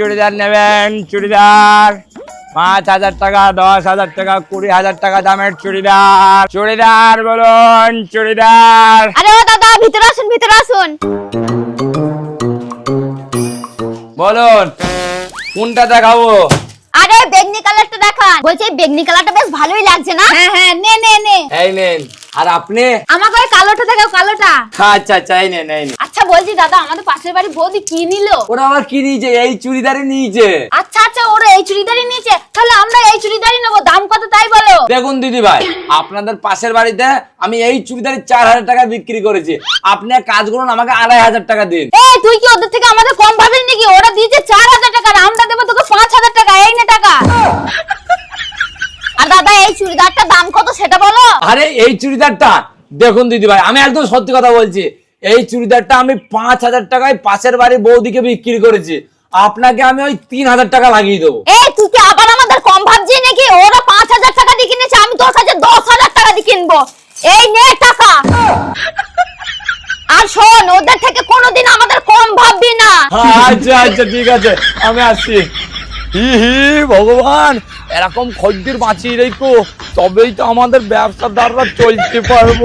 চুড়িদার নেবেন চুড়িদার। পাঁচ হাজার টাকা দশ হাজার টাকা কুড়ি হাজার টাকা দামের চুড়িদার। চুড়িদার বলুন চুড়িদার। আরে ও দাদা ভিতরে আসুন ভিতরে আসুন। বলুন কোনটা দেখাবো? আরে বেগনি কালারটা দেখান। বলছি বেগনি কালারটা বেশ ভালোই লাগছে না? হ্যাঁ হ্যাঁ নে নে নে। এই নেন। আর আপনি? আমাকে ওই কালোটা দেখাও কালোটা। আচ্ছা আচ্ছা এই নেন এই নেন। আচ্ছা বলছি দাদা আমাদের পাশের বাড়ি বৌদি কি নিল? ওরা আবার কি নিয়েছে? এই চুড়িদারে নিয়েছে। আচ্ছা আচ্ছা ওরা এই চুড়িদারই নিয়েছে। তাহলে আমরা এই চুড়িদারই নেব দাম কত তাই বলো? দেখুন দিদি ভাই আপনাদের পাশের বাড়িতে আমি এই চুড়িদারে চার হাজার টাকা বিক্রি করেছি। আপনি এক কাজ করুন আমাকে আড়াই হাজার টাকা দিন। এই তুই কি ওদের থেকে আমাদের কম পাবি নাকি? ওরা দিয়েছে চার হাজার টাকা আর আমরা দেবো তোকে পাঁচ হাজার টাকা। এই নে টাকা। আর দাদা এই চুড়িদারটার দাম কত সেটা বলো। আরে এই চুড়িদারটা দেখুন দিদি ভাই আমি একদম সত্যি কথা বলছি। এই চুড়িদারটা আমি পাঁচ হাজার টাকায় পাশের বাড়ির বৌদিকে বিক্রি করেছি। আপনাকে আমি ওই তিন হাজার টাকা লাগিয়ে দেবো। তুই কি আবার আমাদের কম ভাবছিস নাকি? ওরা পাঁচ হাজার টাকা দিয়ে কিনেছে আমি তোর কাছে দশ হাজার টাকা দিয়ে কিনবো। এই নে টাকা। আর শোন ওদের থেকে কোনোদিন আমাদের কম ভাববি না। আচ্ছা আচ্ছা ঠিক আছে আমি আসছি। হি হি ভগবান এরকম খদ্দের বাঁচিয়ে রেখো তবেই তো আমাদের ব্যবসাদাররা চলতে পারব।